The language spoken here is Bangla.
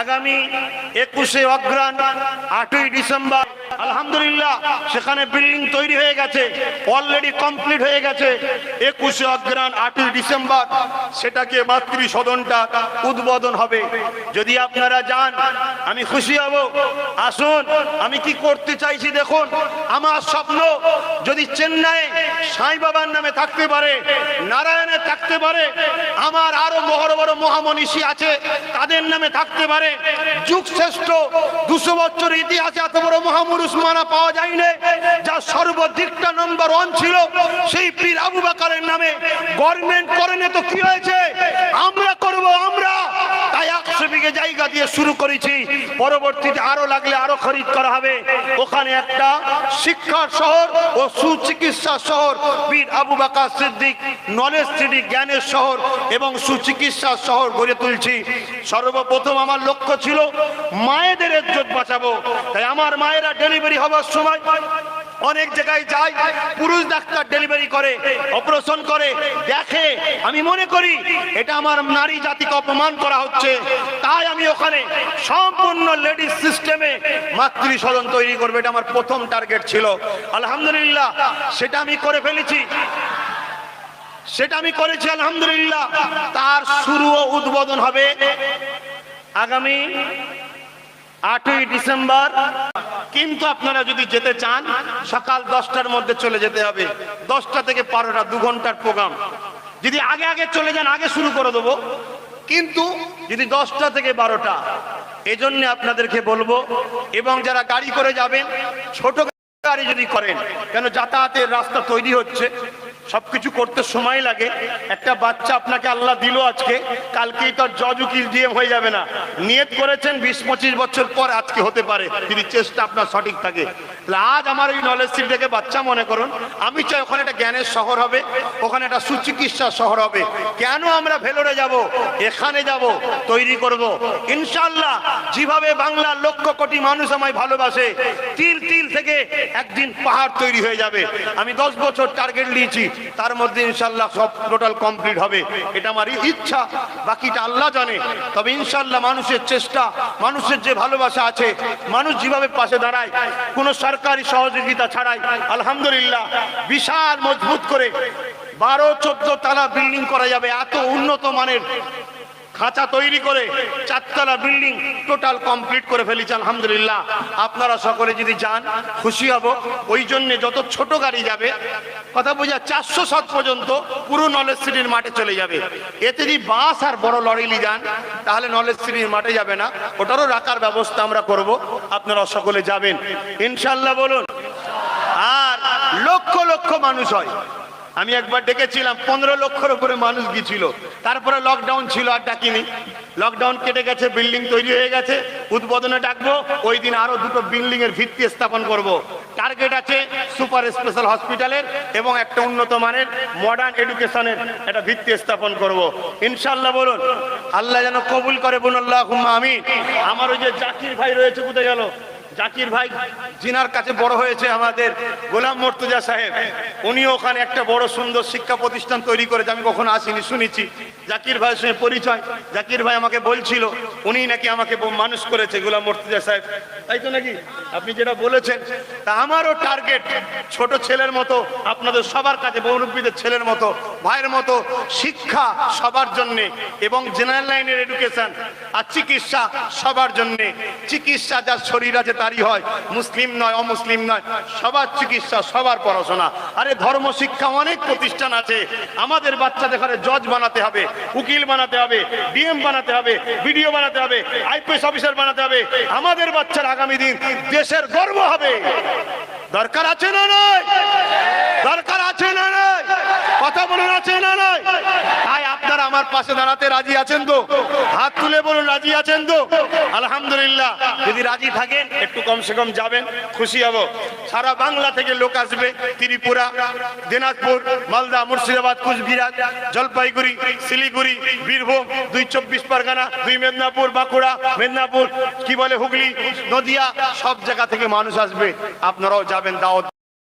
আগামী একুশে অগ্রাণ আটই ডিসেম্বর। আলহামদুলিল্লাহ, সেখানে বিল্ডিং তৈরি হয়ে গেছে অলরেডি কমপ্লিট হয়ে গেছে। একুশে অগ্রাণ আটই ডিসেম্বর, সেটাকে মাতৃ সদনটা উদ্বোধন হবে। যদি আপনারা যান, আমি খুশি হব। আসুন, আমি কি করতে চাইছি দেখুন। আমার স্বপ্ন, যদি চেন্নাই সাই বাবার নামে থাকতে পারে, নারায়ণে থাকতে পারে, আমার আরও বড় বড় মহামনীষী আছে, তাদের নামে থাকতে পারে। যুগ শ্রেষ্ঠ দুশো বছর ইতিহাসে এত বড় মহামুরুষ মানা পাওয়া যায়নি। যা সর্বদিকটা নম্বর ওয়ান ছিল, সেই পীর আবু বাকারের নামে গভর্নমেন্ট করেনি তো কি হয়েছে? আমরা করব আমরা। একশো বিঘে জায়গা দিয়ে শুরু করেছি। পরবর্তীতে আরও লাগলে আরও খরিদ করা হবে। ওখানে একটা শিক্ষার শহর ও সুচিকিৎসা শহর, বীর আবু বাকা সিদ্দিক, নলেজ সিটি জ্ঞানের শহর এবং সুচিকিৎসা শহর গড়ে তুলছি। সর্বপ্রথম আমার লক্ষ্য ছিল, মায়েদের ইজ্জত বাঁচাবো। তাই আমার মায়েরা ডেলিভারি হবার সময় অনেক জায়গায় যায়, পুরুষ ডাক্তার ডেলিভারি করে অপারেশন করে, দেখে। আমি মনে করি এটা আমার নারী জাতিকে অপমান করা হচ্ছে। তাই আমি ওখানে সম্পূর্ণ লেডিস সিস্টেমে মাতৃ সদন তৈরি করবে। এটা আমার প্রথম টার্গেট ছিল। আলহামদুলিল্লাহ, সেটা আমি করে ফেলেছি। সেটা আমি করেছি, আলহামদুলিল্লাহ। তার শুরু ও উদ্বোধন হবে আগামী আটই ডিসেম্বর কিন্তু আপনারা যদি যেতে চান, সকাল দশটার মধ্যে চলে যেতে হবে। দশটা থেকে বারোটা দু ঘণ্টার প্রোগ্রাম। যদি আগে আগে চলে যান, আগে শুরু করে দেবো। কিন্তু যদি দশটা থেকে বারোটা, এজন্য আপনাদেরকে বলব, এবং যারা গাড়ি করে যাবেন, ছোট গাড়ি যদি করেন, কেন যাতায়াতের রাস্তা তৈরি হচ্ছে সবকিছু করতে সময় লাগে। একটা বাচ্চা আপনাকে আল্লাহ দিল আজকে, কালকেই তার জজ উকিল দিয়ে হয়ে যাবে না। নিয়ত করেছেন বিশ পঁচিশ বছর পর আজকে হতে পারে, যদি চেষ্টা আপনার সঠিক থাকে। তাহলে আজ আমার এই নলেজ সিটিটাকে বাচ্চা মনে করুন, আমি চাই ওখানে একটা জ্ঞানের শহর হবে, ওখানে একটা সুচিকিৎসা শহর হবে। কেন আমরা ভেলোরে যাব? এখানে যাব, তৈরি করব। ইনশাল্লাহ যেভাবে বাংলার লক্ষ কোটি মানুষ আমায় ভালোবাসে, তিল তিল থেকে একদিন পাহাড় তৈরি হয়ে যাবে। আমি দশ বছর টার্গেট নিয়েছি তার মধ্যে ইনশাল্লাহ সব টোটাল কমপ্লিট হবে। এটা আমার ইচ্ছা, বাকিটা আল্লাহ জানে। তবে ইনশাল্লাহ মানুষের চেষ্টা, মানুষের যে ভালোবাসা আছে, মানুষ যেভাবে পাশে দাঁড়ায়, কোনো সরকারি সহযোগিতা ছাড়াই, আলহামদুলিল্লাহ, বিশাল মজবুত করে বারো, চোদ্দ তালা বিল্ডিং করা যাবে, এত উন্নত মানের খাঁচা তৈরি করে চারতলা বিল্ডিং টোটাল কমপ্লিট করে ফেলেছে, আলহামদুলিল্লাহ। আপনারা সকলে যদি যান, খুশি হব। ওই জন্য যত ছোট গাড়ি যাবে, কথা বোঝা চারশো সাত পর্যন্ত পুরো নলেজ সিটির মাঠে চলে যাবে। এতে যদি বাস আর বড় লরিলি যান, তাহলে নলেজ সিটির মাঠে যাবে না। ওটারও রাখার ব্যবস্থা আমরা করব। আপনারা সকলে যাবেন। ইনশাল্লাহ বলুন, আর লক্ষ লক্ষ মানুষ হয়। আমি একবার ডেকেছিলাম, পনেরো লক্ষর উপরে মানুষ গিয়েছিল তারপরে লকডাউন ছিল, আর ডাকিনি লকডাউন কেটে গেছে বিল্ডিং তৈরি হয়ে গেছে, উদ্বোধনে ডাকবো, ওই দিন আরও দুটো বিল্ডিং এর ভিত্তি স্থাপন করব। টার্গেট আছে সুপার স্পেশাল হসপিটালের এবং একটা উন্নত মানের মডার্ন এডুকেশনের একটা ভিত্তি স্থাপন করব। ইনশাল্লাহ বলুন, আল্লাহ যেন কবুল করে বোন আল্লাহ আমি আমার ওই যে জাকির ভাই রয়েছে, কোথায় গেল জাকির ভাই জিনার কাছে বড় হয়েছে আমাদের গোলাম মর্তুজা সাহেব। উনি ওখানে একটা বড় সুন্দর শিক্ষা প্রতিষ্ঠান তৈরি করেছে, আমি কখনো আসিনি, শুনেছি। জাকির ভাইয়ের সঙ্গে পরিচয়। জাকির ভাই আমাকে বলছিল উনি নাকি আমাকে মানুষ করেছে গোলাম মর্তুজা সাহেব। তাই তো নাকি? আপনি যেটা বলেছেন, তা আমারও টার্গেট ছোট ছেলের মতো, আপনাদের সবার কাছে বৌরব্বীদের ছেলের মতো, ভাইয়ের মতো শিক্ষা সবার জন্যে এবং জেনারেল লাইনের এডুকেশন আর চিকিৎসা সবার জন্যে। চিকিৎসা যার শরীর আছে তারই হয়, মুসলিম নয়, অমুসলিম নয়, সবার চিকিৎসা, সবার পড়াশোনা। আরে ধর্ম, শিক্ষা অনেক প্রতিষ্ঠান আছে, আমাদের বাচ্চাদের ঘরে জজ বানাতে হবে, উকিল বানাতে হবে, ডিএম বানাতে হবে, বিডিও বানাতে হবে, আইপিএস অফিসার বানাতে হবে। আমাদের বাচ্চার আগামী দিন দেশের গর্ব হবে। দরকার আছে না নয় দরকার আছে না নয় কথা বলুন আছে না নয় আমার পাশে দাঁড়াতে রাজি আছেন তো? হাত তুলে বলুন, রাজি আছেন তো? আলহামদুলিল্লাহ, যদি রাজি থাকেন, একটু কমসে কম যাবেন, খুশি হব। সারা বাংলা থেকে লোক আসবে, ত্রিপুরা, দিনাজপুর, মালদা, মুর্শিদাবাদ, কুচবিহার, জলপাইগুড়ি, শিলিগুড়ি, বীরভূম, দুই চব্বিশ পরগনা, দুই মেদিনীপুর, বাঁকুড়া, মেদিনীপুর, কি বলে হুগলি, নদিয়া, সব জায়গা থেকে মানুষ আসবে। আপনারাও যাবেন, দাওয়াত